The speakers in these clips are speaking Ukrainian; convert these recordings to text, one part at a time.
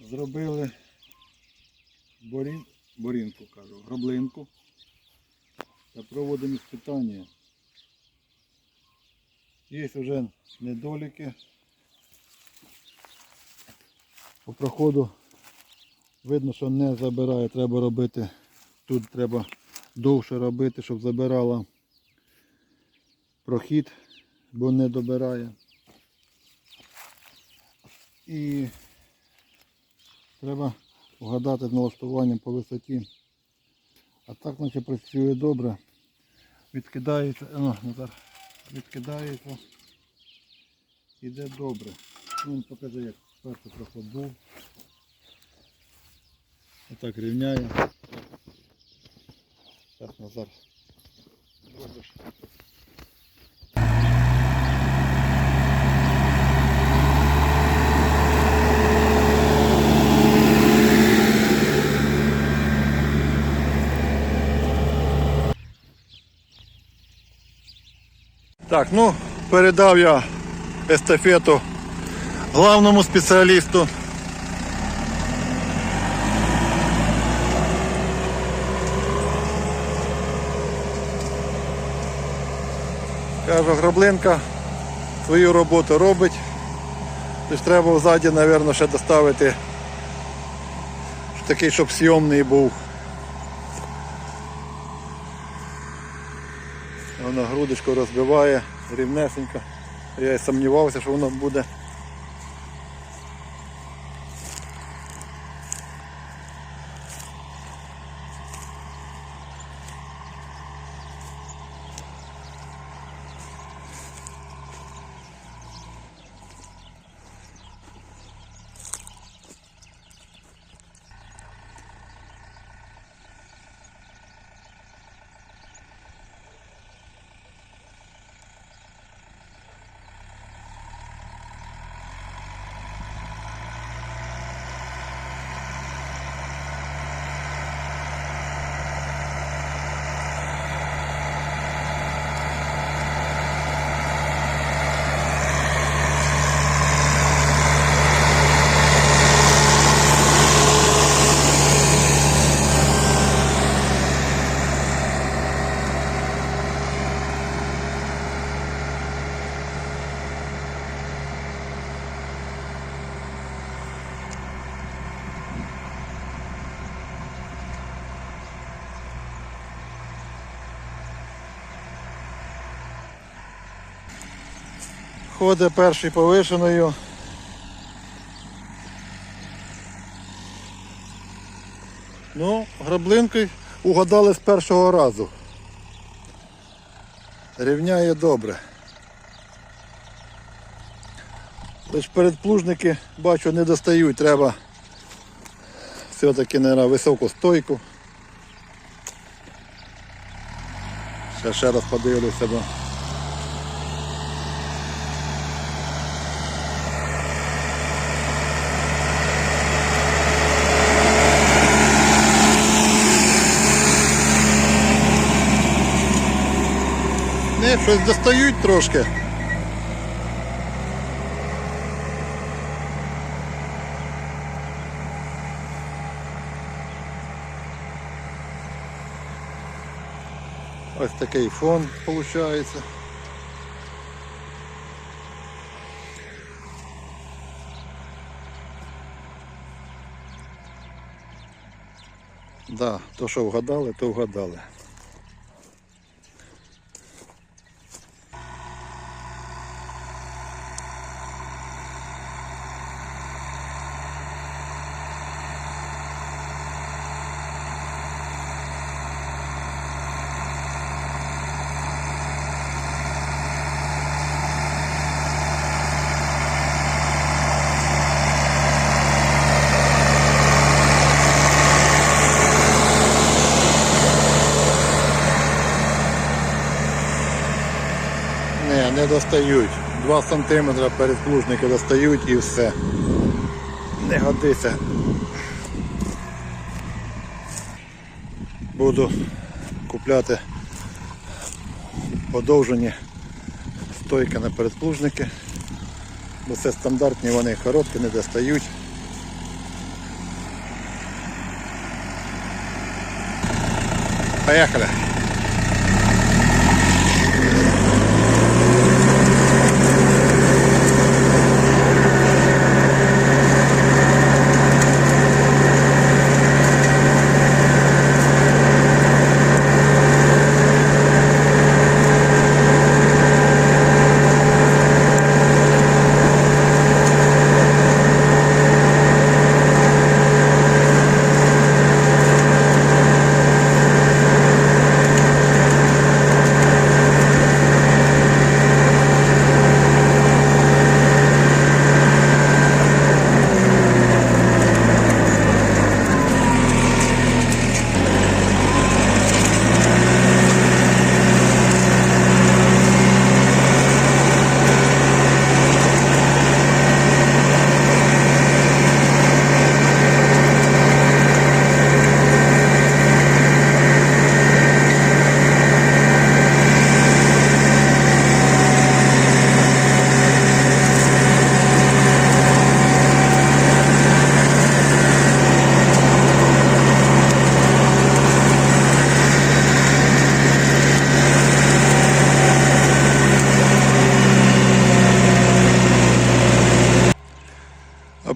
Зробили борін, борінку, кажу, гроблинку. Та проводимо іспитання. Є вже недоліки. По проходу видно, що не забирає, треба робити. Тут треба довше робити, щоб забирала прохід, бо не добирає. І треба вгадати з налаштуванням по висоті. А так наче працює добре. Відкидається, ну, відкидається. Іде добре. Ну, покажи, як перший проход був. Отак рівняє. Зараз Назар. Так, ну, передав я естафету главному спеціалісту. Кажу, гроблинка свою роботу робить. Тож треба ззаді, мабуть, ще доставити такий, щоб сйомний був. Воно грудочку розбиває рівнесенько. Я і сумнівався, що воно буде. Ходить перший повишеною. Ну, граблинкою угадали з першого разу. Рівняє добре. Лиш передплужники, бачу, не достають, треба все-таки на високу стойку. Ще, ще раз подивлюся, бо Не, щось достають трошки. Ось такий фон виходить. Да, то що вгадали, то вгадали. не достають. 2 см передплужники достають і все. Не годиться. Буду купляти подовжені стойки на передплужники, бо це стандартні, вони короткі, не достають. Поехали!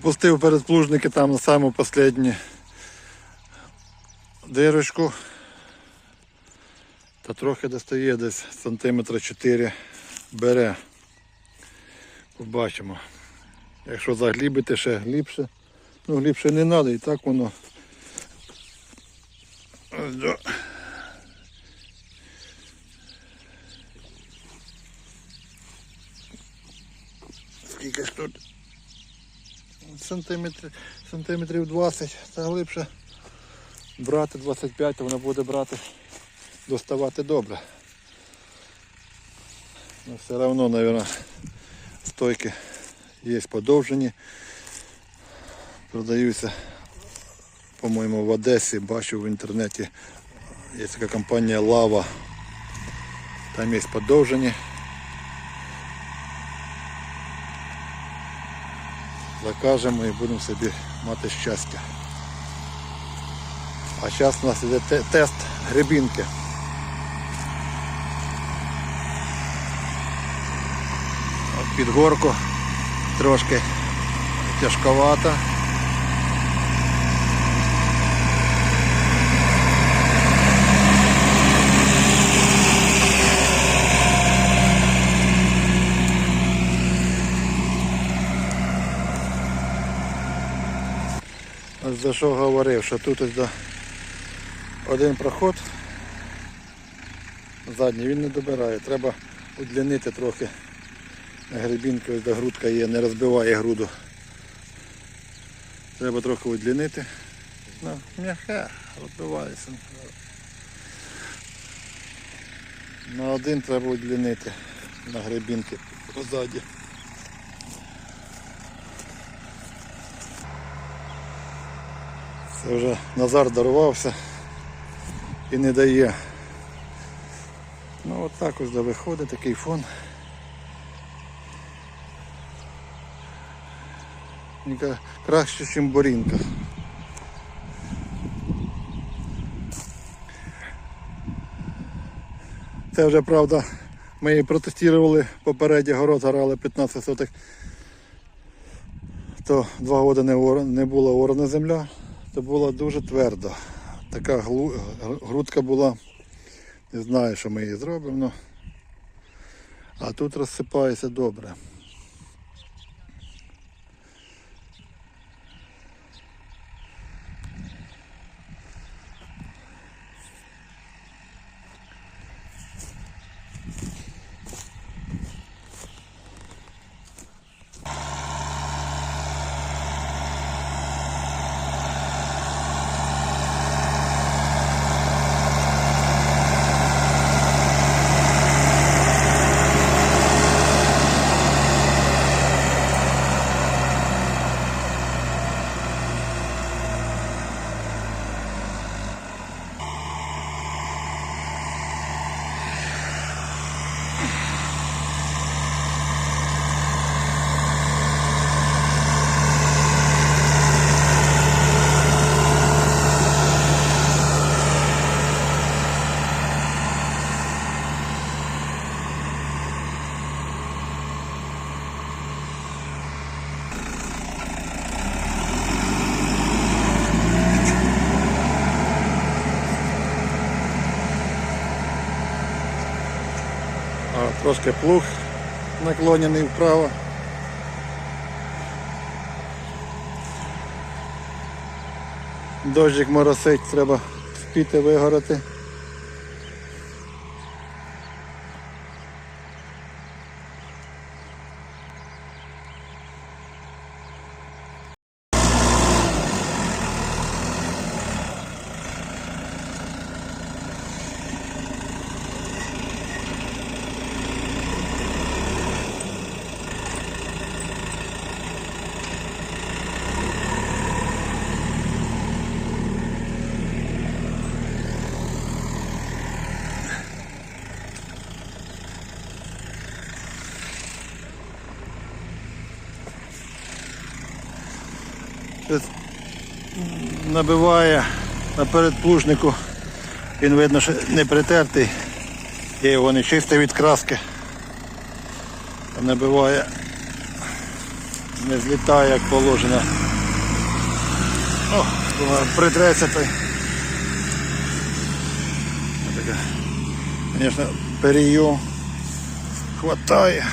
Опустив передплужники там на саму последню дирочку. Та трохи достає десь сантиметра 4 бере. Побачимо. Якщо заглібити ще глибше, ну глибше не треба і так воно. Ось до. Скільки ж тут? Сантиметр, сантиметрів 20 та глибше брати 25, то вона буде брати, доставати добре. Ну, все одно, мабуть, стойки є подовжені. Продаються, по-моєму, в Одесі, бачу в інтернеті. Є така компанія Лава. Там є подовжені. Закажемо і будемо собі мати щастя. А зараз у нас іде тест грибінки. Під горку трошки тяжковато. За що говорив, що тут до один проход задній він не добирає. Треба удлінити трохи грибінки, ось де грудка є, не розбиває груду. Треба трохи удлінити. Ну, м'яке, розбивається. На один треба удлінити на грибінки позаді. Це вже Назар дарувався і не дає. Ну от так ось виходить такий фон. Краще, ніж борінка. Це вже правда. Ми її протестували попередній город горали 15 сотих. То два роки не, була орана земля, то була дуже тверда. Така грудка була. Не знаю, що ми її зробимо. А тут розсипається добре. Трошки плуг наклонений вправо. Дощик моросить, треба спіти вигорати. Набиває на передплужнику. Він видно, що не притертий. Я його не чистий від краски. Набиває, не злітає як положено. О, притреться той. Звісно, перейом хватає.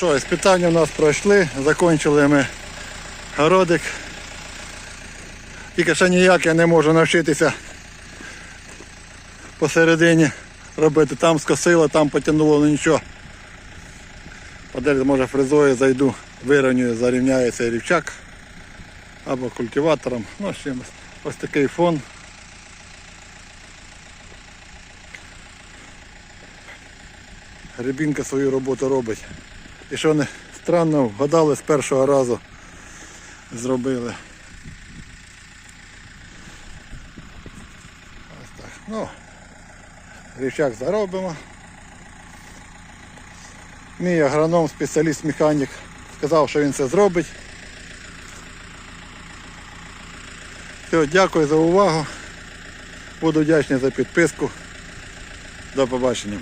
Що, іспитання у нас пройшли, закінчили ми городик. Тільки ще ніяк я не можу навчитися посередині робити. Там скосило, там потягнуло, ну нічого. Подалі, може фрезою зайду, вирівнюю, зарівняю цей рівчак або культиватором. Ну, з чимось. Ось такий фон. Рябінка свою роботу робить. І що не странно, вгадали з першого разу зробили. Ось так. Ну, рівчак заробимо. Мій агроном, спеціаліст, механік сказав, що він це зробить. Все, дякую за увагу. Буду вдячний за підписку. До побачення.